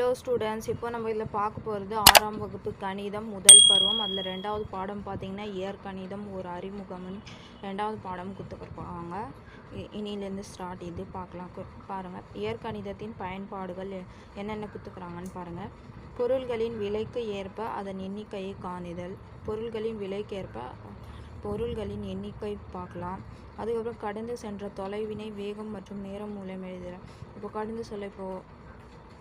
Hello students இப்போ நம்ம இதில் பார்க்க போகிறது ஆறாம் வகுப்பு கணிதம் முதல் பருவம். அதில் ரெண்டாவது பாடம் பார்த்தீங்கன்னா இயற்கணிதம் ஒரு அறிமுகம்னு ரெண்டாவது பாடம் கொடுத்துருப்பாங்க இனியிலேருந்து ஸ்டார்ட் இது பார்க்கலாம். கு- பாருங்கள் இயற்கணிதத்தின் பயன்பாடுகள் எ- என்னென்ன கொடுத்துக்கிறாங்கன்னு பாருங்கள் பொருள்களின் விலைக்கு ஏற்ப அதன் எண்ணிக்கையை காணிதல். பொருள்களின் விலைக்கு ஏற்ப பொருள்களின் எண்ணிக்கை பார்க்கலாம். அதுக்கப்புறம் கடந்து சென்ற தொலைவினை வேகம் மற்றும் நேரம் மூலம் எழுதுகிறேன் இப்போ கடந்து சொல்ல இப்போ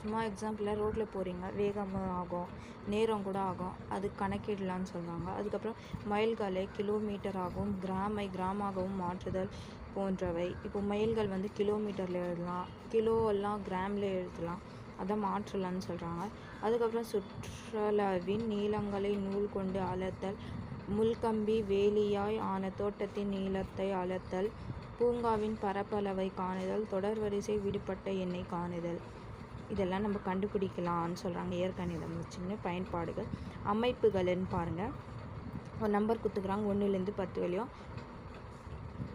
சும்மா எக்ஸாம்பிளாக ரோட்டில் போகிறீங்க வேகம் ஆகும் நேரம் கூட ஆகும் அது கணக்கிடலான்னு சொல்கிறாங்க அதுக்கப்புறம் மைல்களை கிலோமீட்டர் ஆகும் கிராமை கிராமாகவும் மாற்றுதல் போன்றவை. இப்போ மைல்கள் வந்து கிலோமீட்டரில் எழுதலாம் கிலோ எல்லாம் கிராமில் எழுதலாம் அதை மாற்றலான்னு சொல்கிறாங்க அதுக்கப்புறம் சுற்றுலாவின் நீளங்களை நூல் கொண்டு அளத்தல் முள்கம்பி வேலியாய் ஆன தோட்டத்தின் நீளத்தை அளத்தல் பூங்காவின் பரப்பளவை காணுதல் தொடர் வரிசை விடுபட்ட எண்ணை காணுதல். இதெல்லாம் நம்ம கண்டுபிடிக்கலாம்னு சொல்கிறாங்க இயற்கணிதம் வச்சுன்னு பயன்பாடுகள் அமைப்புகள்னு பாருங்கள் ஒரு நம்பர் கொடுத்துக்குறாங்க. ஒன்றுலேருந்து பத்து வரையும்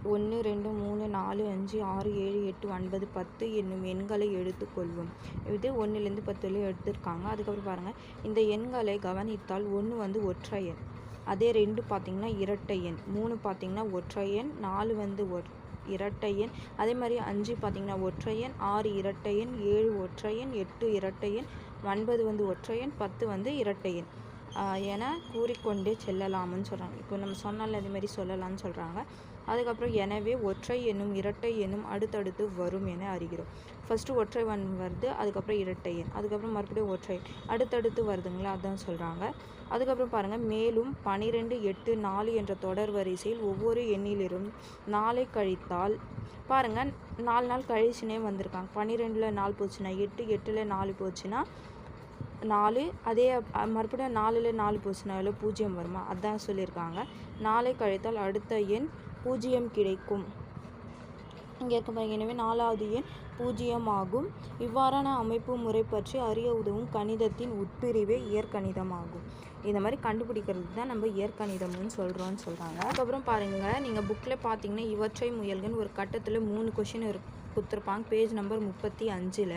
ஒன்று ரெண்டு மூணு நாலு அஞ்சு ஆறு ஏழு எட்டு ஒன்பது பத்து என்னும் எண்களை எடுத்துக்கொள்வோம். இது ஒன்றுலேருந்து பத்து வரையும் எடுத்திருக்காங்க. அதுக்கப்புறம் பாருங்கள் இந்த எண்களை கவனித்தால் ஒன்று வந்து ஒற்றை எண். அதே ரெண்டு பார்த்திங்கன்னா இரட்டை எண். மூணு பார்த்தீங்கன்னா ஒற்றை எண். நாலு வந்து ஒற் இரட்டையன் அதே மாதிரி அஞ்சு பார்த்தீங்கன்னா ஒற்றையன் ஆறு இரட்டையன் ஏழு ஒற்றையன் எட்டு இரட்டையன் ஒன்பது வந்து ஒற்றையன் பத்து வந்து இரட்டையன் என கூறிக்கொண்டே செல்லலாம்னு சொல்கிறாங்க இப்போ நம்ம சொன்னால இது மாதிரி சொல்லலாம்னு சொல்கிறாங்க அதுக்கப்புறம் எனவே ஒற்றை எண்ணும் இரட்டை எண்ணும் அடுத்தடுத்து வரும் என அறிகிறோம். ஃபஸ்ட்டு ஒற்றை எண் வருது அதுக்கப்புறம் இரட்டை எண். அதுக்கப்புறம் மறுபடியும் ஒற்றை அடுத்தடுத்து வருதுங்களா? அதான் சொல்கிறாங்க அதுக்கப்புறம் பாருங்கள் மேலும் பனிரெண்டு எட்டு நாலு என்ற தொடர் வரிசையில் ஒவ்வொரு எண்ணிலிரும் நாளை கழித்தால் பாருங்கள் நாலு நாள் கழிச்சுனே வந்திருக்காங்க. பன்னிரெண்டில் நாலு போச்சுன்னா எட்டு எட்டில் நாலு போச்சுன்னா நாலு அதே மறுபடியும் நாலில் நாலு போச்சுன்னா பூஜ்ஜியம் வருமா? அதான் சொல்லியிருக்காங்க. நாளை கழித்தால் அடுத்த எண் பூஜ்ஜியம் கிடைக்கும். இங்கே இருக்க பாருங்க. எனவே நாலாவது எண் பூஜ்ஜியம் ஆகும் இவ்வாறான அமைப்பு முறை பற்றி அறிய உதவும் கணிதத்தின் உட்பிரிவே இயற்கணிதம் ஆகும் இந்த மாதிரி கண்டுபிடிக்கிறது தான் நம்ம இயற்கணிதம்னு சொல்கிறோன்னு சொல்கிறாங்க அதுக்கப்புறம் பாருங்கள் நீங்கள் புக்கில் பார்த்தீங்கன்னா இவற்றை முயல்கன்னு ஒரு கட்டத்தில் மூணு கொஷின் இருக்கும் கொடுத்துருப்பாங்க. பேஜ் நம்பர் முப்பத்தி அஞ்சில்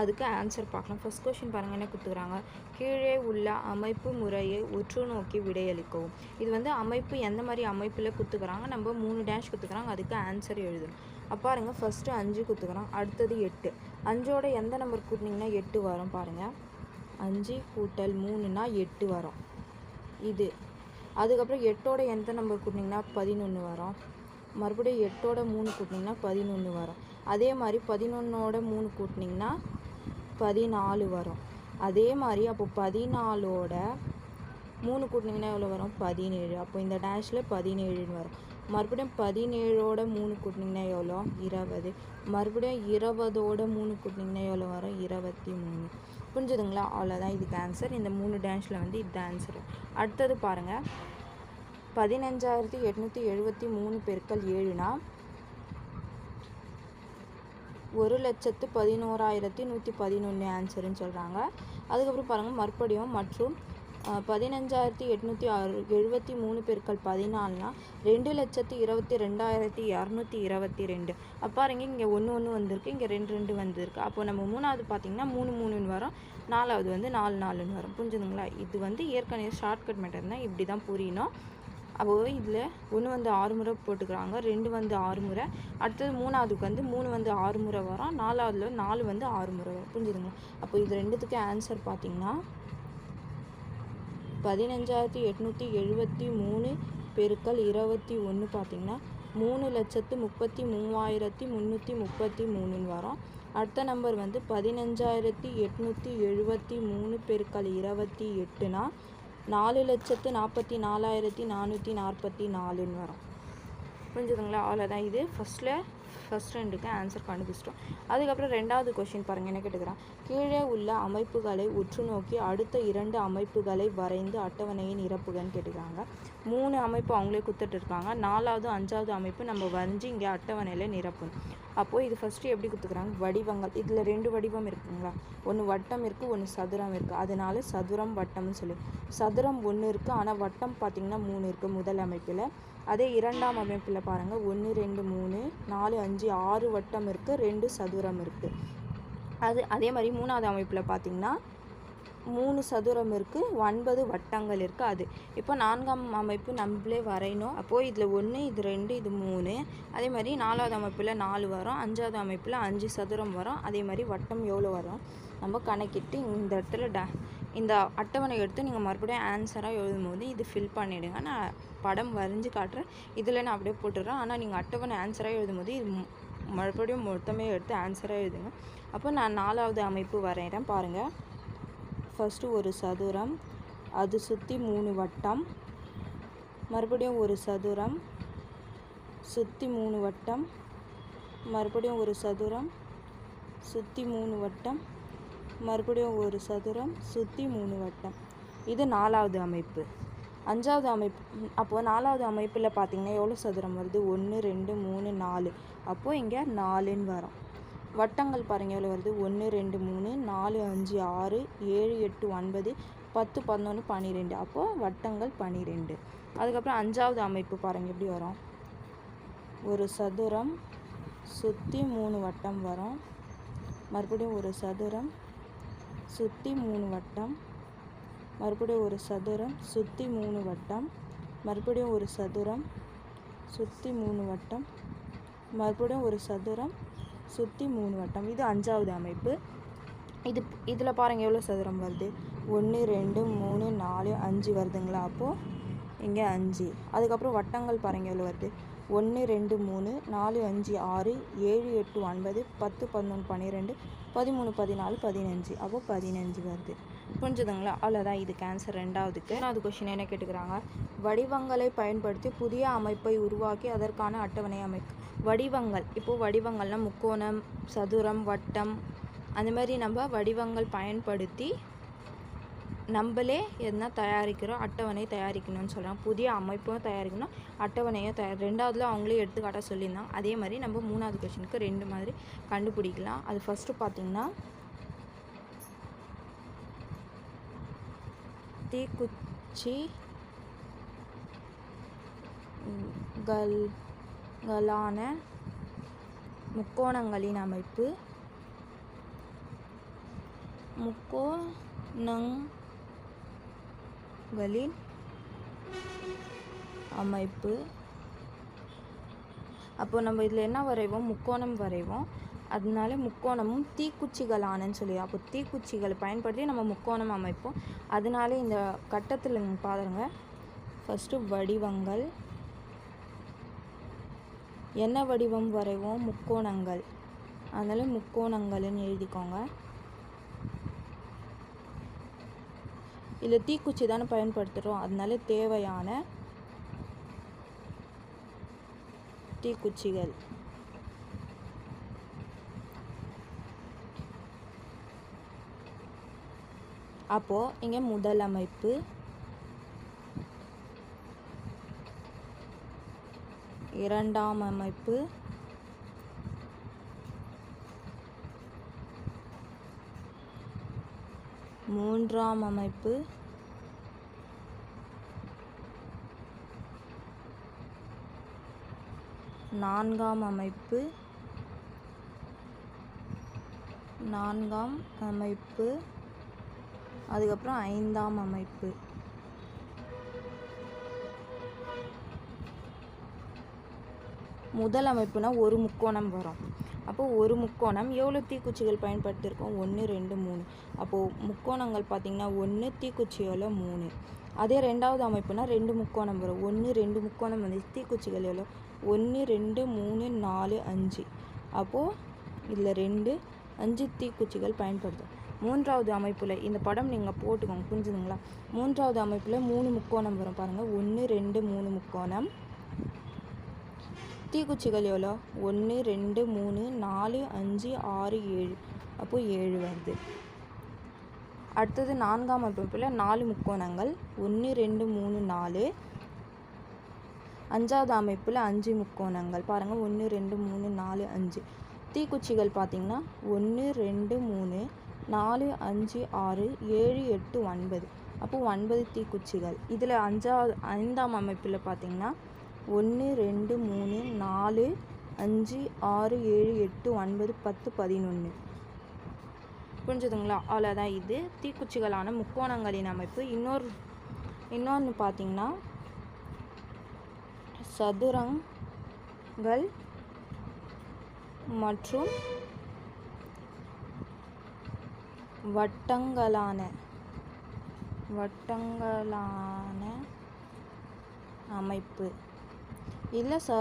அதுக்கு ஆன்சர் பார்க்கலாம். ஃபஸ்ட் கொஷின் பாருங்கள் என்ன கொடுத்துக்கிறாங்க கீழே உள்ள அமைப்பு முறையை உற்று நோக்கி விடையளிக்கவும். இது வந்து அமைப்பு எந்த மாதிரி அமைப்பில் கொடுத்துக்கிறாங்க? நம்ம மூணு டேஷ் கொடுத்துக்கிறாங்க அதுக்கு ஆன்சர் எழுதணும் அப்போ பாருங்கள் ஃபஸ்ட்டு அஞ்சு கொடுத்துக்கிறோம் அடுத்தது எட்டு. அஞ்சோட எந்த நம்பர் கூட்டினீங்கன்னா எட்டு வரும் பாருங்கள் அஞ்சு கூட்டல் மூணுனா எட்டு வரும். இது. அதுக்கப்புறம் எட்டோட எந்த நம்பர் கூட்டினீங்கன்னா பதினொன்று வரும். மறுபடியும் எட்டோட மூணு கூட்டினீங்கன்னா பதினொன்று வரும். அதே மாதிரி பதினொன்னோட மூணு கூட்டினீங்கன்னா பதினாலு வரும். அதே மாதிரி அப்போ பதினாலோட மூணு கூட்டினீங்கன்னா எவ்வளோ வரும்? பதினேழு. அப்போ இந்த டேஷில் பதினேழுன்னு வரும். மறுபடியும் பதினேழோட மூணு கூட்டினீங்கன்னா எவ்வளோ? இருபது. மறுபடியும் இருபதோட மூணு கூட்டினீங்கன்னா எவ்வளோ வரும்? இருபத்தி மூணு புரிஞ்சுதுங்களா? அவ்வளோதான். இதுக்கு ஆன்சர் இந்த மூணு டேஷில் வந்து இது ஆன்சர் அடுத்தது பாருங்கள் பதினஞ்சாயிரத்தி எட்நூற்றி எழுபத்தி மூணு பெருக்கல் ஏழுனா ஒரு லட்சத்து பதினோராயிரத்தி நூற்றி பதினொன்று ஆன்சருன்னு சொல்கிறாங்க அதுக்கப்புறம் பாருங்கள் மறுபடியும் மற்றும் பதினஞ்சாயிரத்தி எட்நூற்றி அறு எழுபத்தி மூணு பெருக்கள் பதினாலுனா ரெண்டு லட்சத்து இருபத்தி ரெண்டாயிரத்தி இரநூத்தி இருபத்தி ரெண்டு. அப்பாருங்க இங்கே ஒன்று ஒன்று வந்திருக்கு இங்கே ரெண்டு ரெண்டு வந்திருக்கு. அப்போ நம்ம மூணாவது பார்த்தீங்கன்னா மூணு மூணுன்னு வரும் நாலாவது வந்து நாலு நாலுன்னு வரும். புரிஞ்சுதுங்களா? இது வந்து ஏற்கனவே ஷார்ட்கட் மெட்டர் தான் இப்படி தான் புரியணும். அப்போ இதில் ஒன்று வந்து ஆறு முறை போட்டுக்கிறாங்க ரெண்டு வந்து ஆறு முறை. அடுத்தது மூணாவதுக்கு வந்து மூணு வந்து ஆறு முறை வரும். நாலாவதுல நாலு வந்து ஆறு முறை வரும். புரிஞ்சுதுங்களா? அப்போ இது ரெண்டுத்துக்கு ஆன்சர் பார்த்தீங்கன்னா பதினஞ்சாயிரத்தி எட்நூற்றி எழுபத்தி மூணு பெருக்கள் இருபத்தி ஒன்று பார்த்தீங்கன்னா மூணு லட்சத்து முப்பத்தி மூவாயிரத்தி முந்நூற்றி முப்பத்தி மூணுன்னு வரும். அடுத்த நம்பர் வந்து பதினஞ்சாயிரத்தி எட்நூற்றி எழுபத்தி மூணு பெருக்கள் இருபத்தி எட்டுனா நாலு லட்சத்து நாற்பத்தி நாலாயிரத்தி நானூற்றி நாற்பத்தி நாலுன்னு வரும். புரிஞ்சுதுங்களா? அவ்வளோதான் இது ஃபஸ்ட்டில் ஃபஸ்ட் ரெண்டுக்கு ஆன்சர் கண்டுபிடிச்சிட்டோம். அதுக்கப்புறம் ரெண்டாவது கொஷின் பாருங்கள் என்ன கேட்டுக்கிறான்? கீழே உள்ள அமைப்புகளை உற்று நோக்கி அடுத்த இரண்டு அமைப்புகளை வரைந்து அட்டவணையை நிரப்புகன்னு கேட்டுக்கிறாங்க. மூணு அமைப்பு அவங்களே கொடுத்துட்டு இருக்காங்க. நாலாவது அஞ்சாவது அமைப்பு நம்ம வரைஞ்சி இங்கே அட்டவணையில் நிரப்பணும். அப்போது இது ஃபஸ்ட்டு எப்படி கொடுத்துக்கிறாங்க? வடிவங்கள். இதில் ரெண்டு வடிவம் இருக்குங்களா? ஒன்று வட்டம் இருக்குது ஒன்று சதுரம் இருக்குது அதனால சதுரம் வட்டம்னு சொல்லி. சதுரம் ஒன்று இருக்குது ஆனால் வட்டம் பார்த்திங்கன்னா மூணு இருக்குது முதல் அமைப்பில். அதே இரண்டாம் அமைப்பில் பாருங்கள் ஒன்று ரெண்டு மூணு நாலு அஞ்சு ஆறு வட்டம் இருக்குது ரெண்டு சதுரம் இருக்குது அது அதே மாதிரி மூணாவது அமைப்பில் பார்த்திங்கன்னா மூணு சதுரம் இருக்குது ஒன்பது வட்டங்கள் இருக்குது அது. இப்போ நான்காம் அமைப்பு நம்மளே வரையணும். அப்போது இதில் ஒன்று இது ரெண்டு இது மூணு. அதே மாதிரி நாலாவது அமைப்பில் நாலு வரும். அஞ்சாவது அமைப்பில் அஞ்சு சதுரம் வரும். அதே மாதிரி வட்டம் எவ்வளோ வரும்? நம்ம கணக்கிட்டு இந்த இடத்துல ட இந்த அட்டவணை எடுத்து நீங்கள் மறுபடியும் ஆன்சராக எழுதும் போது இது ஃபில் பண்ணிவிடுங்க நான் படம் வரைஞ்சி காட்டுறேன். இதில் நான் அப்படியே போட்டுடுறேன். ஆனால் நீங்கள் அட்டவணை ஆன்சராக எழுதும் போது இது மறுபடியும் மொத்தமே எடுத்து ஆன்சராக எழுதுங்க. அப்போ நான் நாலாவது அமைப்பு வரைகிறேன் பாருங்கள் ஃபஸ்ட்டு ஒரு சதுரம் அது சுற்றி மூணு வட்டம். மறுபடியும் ஒரு சதுரம் சுற்றி மூணு வட்டம். மறுபடியும் ஒரு சதுரம் சுற்றி மூணு வட்டம். மறுபடியும் ஒரு சதுரம் சுற்றி மூணு வட்டம். இது நாலாவது அமைப்பு. அஞ்சாவது அமைப்பு அப்போது நாலாவது அமைப்பில் பார்த்தீங்கன்னா எவ்வளோ சதுரம் வருது? ஒன்று ரெண்டு மூணு நாலு. அப்போது இங்கே நாலுன்னு வரும். வட்டங்கள் பாருங்கள் எவ்வளோ வருது? ஒன்று ரெண்டு மூணு நாலு அஞ்சு ஆறு ஏழு எட்டு ஒன்பது பத்து பதினொன்று பன்னிரெண்டு அப்போது வட்டங்கள் பன்னிரெண்டு அதுக்கப்புறம் அஞ்சாவது அமைப்பு பாருங்கள் எப்படி வரும்? ஒரு சதுரம் சுற்றி மூணு வட்டம் வரும். மறுபடியும் ஒரு சதுரம் சுற்றி மூணு வட்டம். மறுபடியும் ஒரு சதுரம் சுற்றி மூணு வட்டம். மறுபடியும் ஒரு சதுரம் சுற்றி மூணு வட்டம். மறுபடியும் ஒரு சதுரம் சுற்றி மூணு வட்டம். இது அஞ்சாவது அமைப்பு. இது இதில் பாருங்கள் எவ்வளோ சதுரம் வருது? ஒன்று ரெண்டு மூணு நாலு அஞ்சு வருதுங்களா? அப்போது இங்கே அஞ்சு. அதுக்கப்புறம் வட்டங்கள் பாருங்கள் எவ்வளோ வருது? ஒன்று ரெண்டு மூணு நாலு அஞ்சு ஆறு ஏழு எட்டு ஒன்பது பத்து பதினொன்று பன்னிரெண்டு பதிமூணு பதினாலு பதினஞ்சு. அப்போ பதினஞ்சு வருது. புரிஞ்சுதுங்களா? அவ்வளோதான். இது கேன்சர் ரெண்டாவதுக்கு. அது கொஷின் என்ன கேட்டுக்கிறாங்க? வடிவங்களை பயன்படுத்தி புதிய அமைப்பை உருவாக்கி அதற்கான அட்டவணை அமைப்பு. வடிவங்கள். இப்போது வடிவங்கள்னால் முக்கோணம் சதுரம் வட்டம். அந்த மாதிரி நம்ம வடிவங்கள் பயன்படுத்தி நம்மளே எதுனா தயாரிக்கிறோம் அட்டவணை தயாரிக்கணும்னு சொல்கிறாங்க புதிய அமைப்பும் தயாரிக்கணும் அட்டவணையும் தயார் ரெண்டாவதுல அவங்களே எடுத்துக்காட்ட சொல்லியிருந்தாங்க. அதே மாதிரி நம்ம மூணாவது கொஷினுக்கு ரெண்டு மாதிரி கண்டுபிடிக்கலாம். அது ஃபஸ்ட்டு பார்த்திங்கன்னா தீக்குச்சி கல் களான முக்கோணங்களின் அமைப்பு முக்கோணங்களின் அமைப்பு. அப்போ நம்ம இதில் என்ன வரைவோம்? முக்கோணம் வரைவோம். அதனால முக்கோணமும் தீக்குச்சிகளானன்னு சொல்லி அப்போ தீக்குச்சிகளை பயன்படுத்தி நம்ம முக்கோணம் அமைப்போம். அதனால இந்த கட்டத்தில் பாருங்க. ஃபஸ்ட்டு வடிவங்கள். என்ன வடிவம் வரைவோம்? முக்கோணங்கள். அதனால முக்கோணங்கள்னு எழுதிக்கோங்க. இதில் தீக்குச்சி தானே பயன்படுத்துகிறோம் அதனால தேவையான தீக்குச்சிகள். அப்போது இங்கே முதல் அமைப்பு. இரண்டாம் அமைப்பு. மூன்றாம் அமைப்பு. நான்காம் அமைப்பு. நான்காம் அமைப்பு. அதுக்கப்புறம் ஐந்தாம் அமைப்பு. முதல் அமைப்புனா ஒரு முக்கோணம் வரும். அப்போது ஒரு முக்கோணம் எவ்வளோ தீக்குச்சிகள் பயன்படுத்தியிருக்கோம் ஒன்று ரெண்டு மூணு. அப்போது முக்கோணங்கள் பார்த்திங்கன்னா ஒன்று தீக்குச்சி மூணு. அதே ரெண்டாவது அமைப்புனா ரெண்டு முக்கோணம் வரும். ஒன்று ரெண்டு முக்கோணம் வந்து தீக்குச்சிகள் எவ்வளோ ஒன்று ரெண்டு மூணு நாலு அஞ்சு. அப்போது இதில் ரெண்டு அஞ்சு தீக்குச்சிகள் பயன்படுத்தும். மூன்றாவது அமைப்பில் இந்த படம் நீங்கள் போட்டுக்கோங்க. புரிஞ்சுதுங்களா? மூன்றாவது அமைப்பில் மூணு முக்கோணம் வரும். பாருங்கள் ஒன்று ரெண்டு மூணு முக்கோணம். தீக்குச்சிகள் எவ்வளோ? ஒன்று ரெண்டு மூணு நாலு அஞ்சு ஆறு ஏழு. அப்போது ஏழு வருது. அடுத்தது நான்காம் அமைப்பில் நாலு முக்கோணங்கள். ஒன்று ரெண்டு மூணு நாலு. அஞ்சாவது அமைப்பில் அஞ்சு முக்கோணங்கள். பாருங்கள் ஒன்று ரெண்டு மூணு நாலு அஞ்சு. தீக்குச்சிகள் பார்த்திங்கன்னா ஒன்று ரெண்டு மூணு நாலு அஞ்சு ஆறு ஏழு எட்டு ஒன்பது. அப்போது ஒன்பது தீக்குச்சிகள். இதில் அஞ்சாவது ஐந்தாம் அமைப்பில் பார்த்தீங்கன்னா ஒன்று ரெண்டு மூணு நாலு அஞ்சு ஆறு ஏழு எட்டு ஒன்பது பத்து பதினொன்று புரிஞ்சுதுங்களா? அவ்வளோதான் இது. தீக்குச்சிகளான முக்கோணங்களின் அமைப்பு. இன்னொரு இன்னொன்று பார்த்தீங்கன்னா சதுரங்கள் மற்றும் வட்டங்களான வட்டங்களான அமைப்பு. இல்லை ச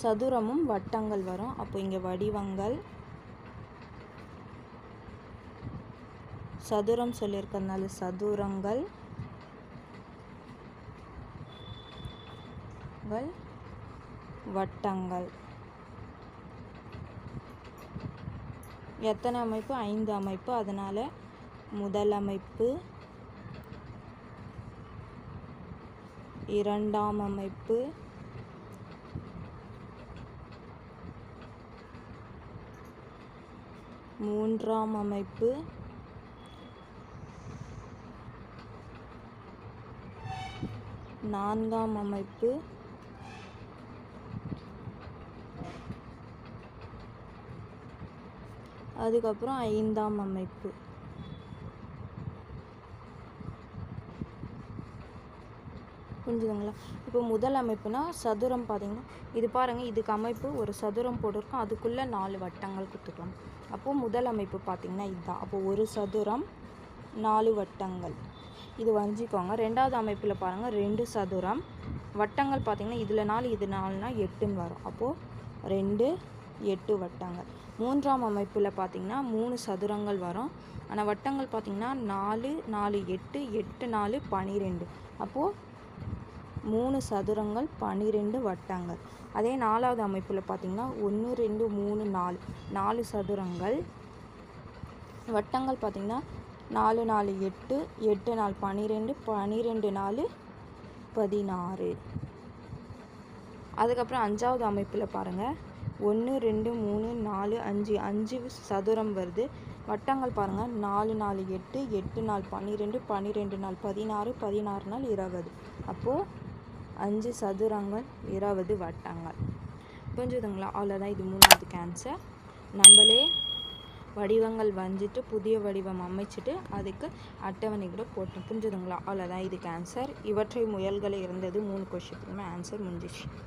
சதுரமும் வட்டங்கள் வரும். அப்போ இங்கே வடிவங்கள் சதுரம் சொல்லியிருக்கறதுனால சதுரங்கள் வட்டங்கள். எத்தனை அமைப்பு? ஐந்து அமைப்பு. அதனால் முதல் அமைப்பு இரண்டாம் அமைப்பு மூன்றாம் அமைப்பு. நான்காம் அமைப்பு. அதுக்கப்புறம் ஐந்தாம் அமைப்பு. புரிஞ்சுதுங்களா? இப்போ முதல் அமைப்புனா சதுரம் பார்த்தீங்கன்னா இது பாருங்கள் இதுக்கு அமைப்பு ஒரு சதுரம் போட்டிருக்கோம். அதுக்குள்ளே நாலு வட்டங்கள் கொடுத்துக்கலாம் அப்போது முதல் அமைப்பு பார்த்திங்கன்னா இதுதான். அப்போது ஒரு சதுரம் நாலு வட்டங்கள். இது வரைஞ்சிக்கோங்க. ரெண்டாவது அமைப்பில் பாருங்கள் ரெண்டு சதுரம். வட்டங்கள் பார்த்தீங்கன்னா இதில் நாலு இது நாலுனா எட்டுன்னு வரும். அப்போது ரெண்டு எட்டு வட்டங்கள். மூன்றாம் அமைப்பில் பார்த்தீங்கன்னா மூணு சதுரங்கள் வரும். ஆனால் வட்டங்கள் பார்த்தீங்கன்னா நாலு நாலு எட்டு எட்டு நாலு பனிரெண்டு. அப்போது மூணு சதுரங்கள் பன்னிரெண்டு வட்டங்கள். அதே நாலாவது அமைப்பில் பார்த்தீங்கன்னா ஒன்று ரெண்டு மூணு நாலு. நாலு சதுரங்கள். வட்டங்கள் பார்த்தீங்கன்னா நாலு நாலு எட்டு எட்டு நாலு பன்னிரெண்டு பன்னிரெண்டு நாலு பதினாறு. அதுக்கப்புறம் அஞ்சாவது அமைப்பில் பாருங்கள் ஒன்று ரெண்டு மூணு நாலு அஞ்சு. அஞ்சு சதுரம் வருது. வட்டங்கள் பாருங்கள் நாலு நாலு எட்டு எட்டு நாள் பன்னிரெண்டு பன்னிரெண்டு நாள் பதினாறு பதினாறு நாள் இருபது. அப்போது அஞ்சு சதுரங்கள் இருபது வட்டங்கள். புரிஞ்சுதுங்களா? அவ்வளோதான் இது மூணாவது கேன்சர் நம்மளே வடிவங்கள் வஞ்சிட்டு புதிய வடிவம் அமைச்சிட்டு அதுக்கு அட்டவணை கூட போட்டோம். புரிஞ்சுதுங்களா? அவ்வளோதான் இது கேன்சர் இவற்றை முயல்களை இருந்தது. மூணு கொஷினுக்குமே ஆன்சர் முடிஞ்சிச்சு.